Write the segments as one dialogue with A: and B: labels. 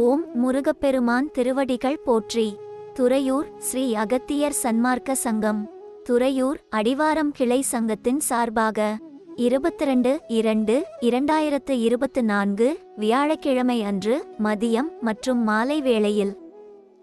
A: ஓம் முருகப்பெருமான் திருவடிகள் போற்றி. துறையூர் ஸ்ரீ அகத்தியர் சன்மார்க்க சங்கம். துறையூர் அடிவாரம் கிளை சங்கத்தின் சார்பாக இருபத்திரண்டு இரண்டு இரண்டாயிரத்து இருபத்து நான்கு வியாழக்கிழமை அன்று மதியம் மற்றும் மாலை வேளையில்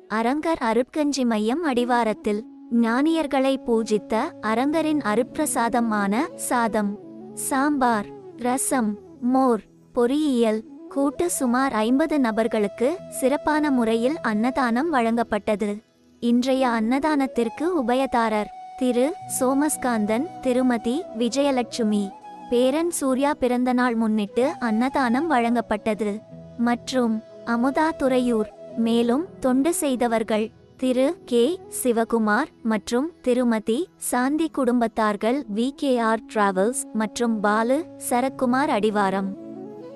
A: அரங்கர் அருட்கஞ்சி மையம் அடிவாரத்தில் ஞானியர்களை பூஜித்த அரங்கரின் அருட்பிரசாதமான சாதம் சாம்பார் ரசம் மோர் பொறியியல் கூட்டு சுமார் ஐம்பது நபர்களுக்கு சிறப்பான முறையில் அன்னதானம் வழங்கப்பட்டது. இன்றைய அன்னதானத்திற்கு உபயதாரர் திரு. சோமஸ்காந்தன் திருமதி விஜயலட்சுமி. பேரன் சூர்யா பிறந்தநாள் முன்னிட்டு அன்னதானம் வழங்கப்பட்டது. மற்றும் அமுதா துறையூர் மேலும் தொண்டு செய்தவர்கள் திரு. கே. சிவகுமார் மற்றும் திருமதி சாந்தி குடும்பத்தார்கள் வி. கே. ஆர். டிராவல்ஸ் மற்றும் பாலு சரத்குமார் அடிவாரம்.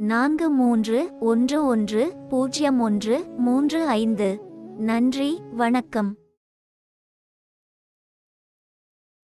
A: நான்கு மூன்று ஒன்று ஒன்று பூஜ்ஜியம் ஒன்று மூன்று ஐந்து. நன்றி வணக்கம்.